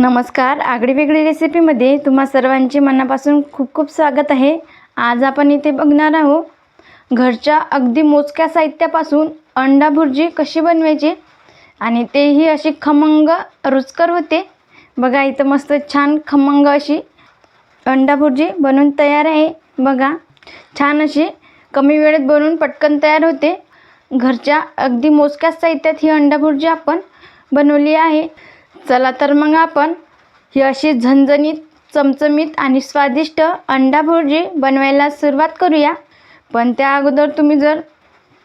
नमस्कार. आगळीवेगळी रेसिपीमध्ये तुम्हा सर्वांचे मनापासून खूप खूप स्वागत आहे. आज आपण इथे बघणार आहोत घरच्या अगदी मोजक्या साहित्यापासून अंडा भुर्जी कशी बनवायची आणि तेही अशी खमंग रुचकर होते. बघा इथं मस्त छान खमंग अशी अंडा भुर्जी बनवून तयार आहे. बघा छान अशी कमी वेळेत बनवून पटकन तयार होते. घरच्या अगदी मोजक्या साहित्यात ही अंडा भुर्जी आपण बनवली आहे. चला तर मग आपण ही अशी झणझणीत चमचमीत आणि स्वादिष्ट अंडा भुर्जी बनवायला सुरुवात करूया. पण त्या अगोदर तुम्ही जर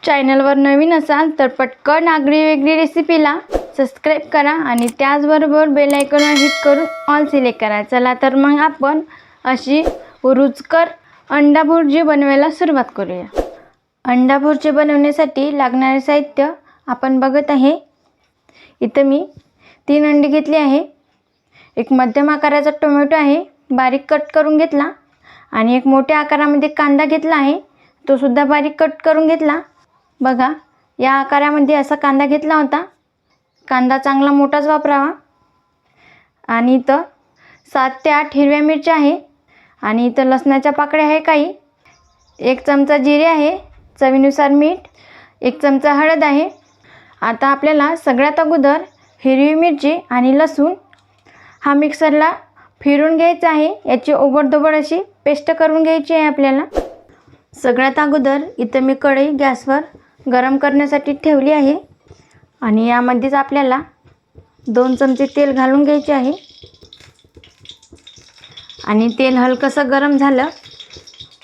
चॅनलवर नवीन असाल तर पटकन आगळी वेगळी रेसिपीला सबस्क्राईब करा आणि त्याचबरोबर बेलायकन हिट करून ऑल सिलेक्ट करा. चला तर मग आपण अशी रुचकर अंडा भुर्जी बनवायला सुरुवात करूया. अंडा भुर्जी बनवण्यासाठी लागणारे साहित्य आपण बघत आहे. इथं मी तीन अंडी घेतली आहे. एक मध्यम आकाराचा टोमॅटो आहे. बारीक कट करून घेतला. आणि एक मोठ्या आकारामध्ये कांदा घेतला आहे. तो सुद्धा बारीक कट करून घेतला. बघा या आकारामध्ये असा कांदा घेतला होता. कांदा चांगला मोठाच वापरावा. आणि इथं सात ते आठ हिरव्या मिरच्या आहे. आणि इथं लसणाच्या पाकळ्या आहे काही. एक चमचा जिरे आहे. चवीनुसार मीठ. एक चमचा हळद आहे. आता आपल्याला सगळ्यात अगोदर हिरवी मिरची आणि लसूण. हा मिक्सरला फिरून घ्यायचा आहे. याची ओबडधोबड अशी पेस्ट करून घ्यायची आहे आपल्याला. सगळ्यात अगोदर इथं मी कढई गॅसवर गरम करण्यासाठी ठेवली आहे. आणि यामध्येच आपल्याला दोन चमचे तेल घालून घ्यायचे आहे. आणि तेल हलकंसं गरम झालं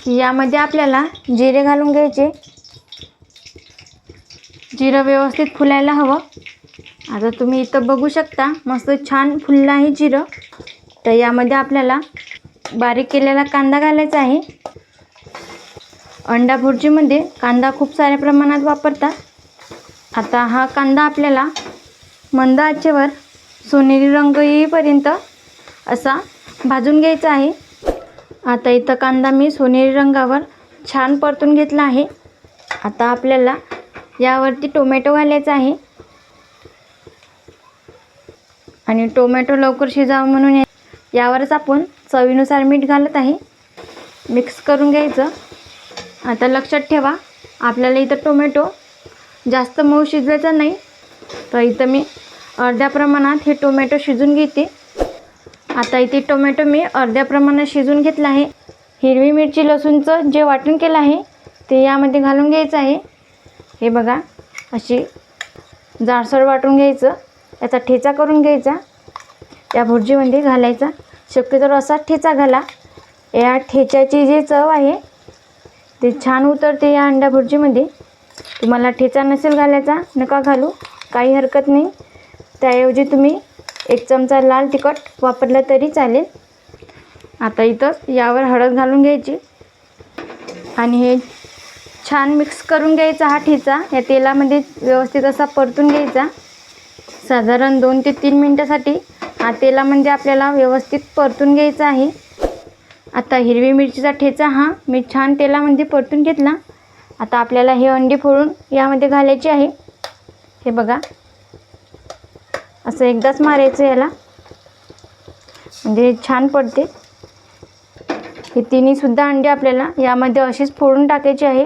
की यामध्ये आपल्याला जिरे घालून घ्यायचे. जिरं व्यवस्थित फुलायला हवं. आता तुम्ही इथं बघू शकता मस्त छान फुललं आहे जिरं. तर यामध्ये आपल्याला बारीक केलेला कांदा घालायचा आहे. अंडा भुर्जीमध्ये कांदा खूप साऱ्या प्रमाणात वापरतात. आता हा कांदा आपल्याला मंद आचेवर सोनेरी रंग येईपर्यंत असा भाजून घ्यायचा आहे. आता इथं कांदा मी सोनेरी रंगावर छान परतून घेतला आहे. आता आपल्याला यावरती टोमॅटो घालायचा आहे. आणि टोमॅटो लवकर शिजावं म्हणून यावरच आपण चवीनुसार मीठ घालत आहे. मिक्स करून घ्यायचं. आता लक्षात ठेवा आपल्याला इथं टोमॅटो जास्त मऊ शिजवायचा नाही. तर इथं मी अर्ध्या प्रमाणात हे टोमॅटो शिजून घेते. आता इथे टोमॅटो मी अर्ध्या प्रमाणात शिजून घेतला आहे. हिरवी मिरची लसूणचं जे वाटण केलं आहे ते यामध्ये घालून घ्यायचं आहे. हे बघा अशी जाडसर वाटून घ्यायचं. याचा ठेचा करून घ्यायचा. या भुर्जीमध्ये घालायचा. शक्यतो असा ठेचा घाला. या ठेच्याची जी चव आहे ते छान उतरते या अंडा भुर्जीमध्ये. तुम्हाला ठेचा नसेल घालायचा नका घालू. काही हरकत नाही. त्याऐवजी तुम्ही एक चमचा लाल तिखट वापरलं तरी चालेल. आता इथं यावर हळद घालून घ्यायची. आणि हे छान मिक्स करून घ्यायचा हा ठेचा. या तेलामध्ये व्यवस्थित असा परतून घ्यायचा. साधारण दोन ते तीन मिनटासाठी हा तेलामध्ये म्हणजे आपल्याला व्यवस्थित परतून घ्यायचा आहे. आता हिरवी मिरचीचा ठेचा हा मी छान तेलामध्ये म्हणजे परतून घेतला. आता आपल्याला हे अंडी फोडून यामध्ये घालायचे आहे. हे बघा. असं एकदाच मारायचं याला. म्हणजे छान पडते. हे तिन्हीसुद्धा अंडी आपल्याला यामध्ये अशीच फोडून टाकायची आहे.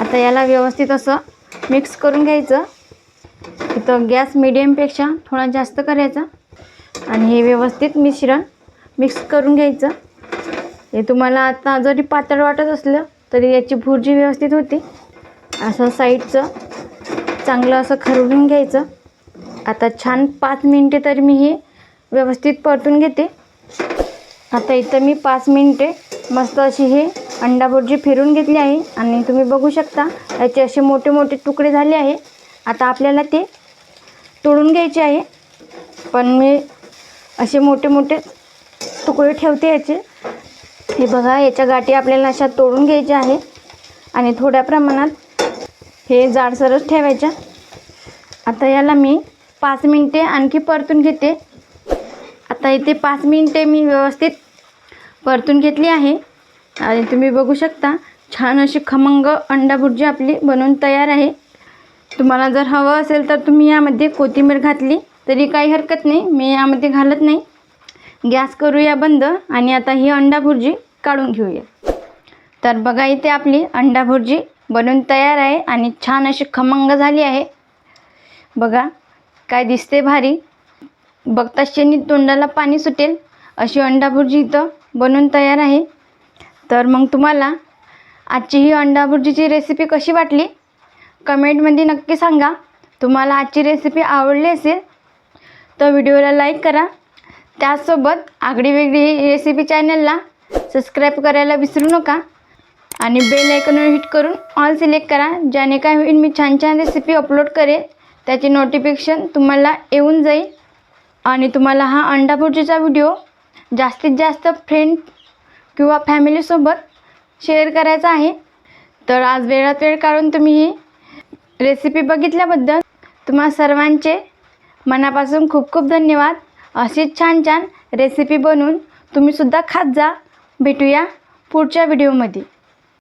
आता याला व्यवस्थित असं मिक्स करून घ्यायचं. इथं गॅस मिडियमपेक्षा थोडा जास्त करायचा. आणि हे व्यवस्थित मिश्रण मिक्स करून घ्यायचं. हे तुम्हाला आता जरी पातळ वाटत असलं तरी याची भुर्जी व्यवस्थित होती. असं साईडचं चांगलं असं खरवून घ्यायचं. आता छान पाच मिनटे तरी मी हे व्यवस्थित परतून घेते. आता इथं मी पाच मिनटे मस्त अशी हे अंडा भुर्जी फिरून घेतली आहे आणि तुम्ही बघू शकता याचे असे मोठे मोठे तुकडे झाले आहे. आता आपल्याला ते तोडून घ्यायचे आहे. पण मी असे मोठे मोठे तुकडे ठेवते याचे. हे बघा याच्या गाठी आपल्याला अशा तोडून घ्यायच्या आहे. आणि थोड्या प्रमाणात हे जाडसरच ठेवायच्या. आता याला मी पाच मिनटे आणखी परतून घेते. आता इथे पाच मिनटे मी व्यवस्थित परतून घेतली आहे. आणि तुम्ही बघू शकता छान अशी खमंग अंडा भुर्जी आपली बनवून तयार आहे. तुम्हाला जर हवं असेल तर तुम्ही यामध्ये कोथिंबीर घातली तरी काही हरकत नाही मी यामध्ये घालत नाही. गॅस करूया बंद आणि आता ही अंडा भुर्जी काढून घेऊया. तर बघा इथे आपली अंडा भुर्जी बनवून तयार आहे आणि छान अशी खमंग झाली आहे. बघा काय दिसते भारी. बघताच शेणी तोंडाला पाणी सुटेल अशी अंडा भुर्जी इथं बनवून तयार आहे. तर मग तुम्हाला आजची ही अंडा भुर्जीची रेसिपी कशी वाटली? कमेंटमध्ये नक्की सांगा. तुम्हाला आजची रेसिपी आवडली असेल तर व्हिडिओला लाईक करा. त्याचसोबत आगडी वेगळी रेसिपी चॅनलला सबस्क्राईब करायला विसरू नका. आणि बेल आयकॉनवर हिट करून ऑल सिलेक्ट करा ज्याने काय होईल मी छान छान रेसिपी अपलोड करेल. त्याची नोटिफिकेशन तुम्हाला येऊन जाईल. आणि तुम्हाला हा अंडा भुर्जीचा व्हिडिओ जास्तीत जास्त फ्रेंड किंवा फॅमिलीसोबत शेअर करायचा आहे. तर आज वेळात वेळ काढून तुम्ही ही रेसिपी बघितल्याबद्दल तुम्हा सर्वांचे मनापासून खूप खूप धन्यवाद. अशीच छान छान रेसिपी बनवून तुम्हीसुद्धा खात जा. भेटूया पुढच्या व्हिडिओमध्ये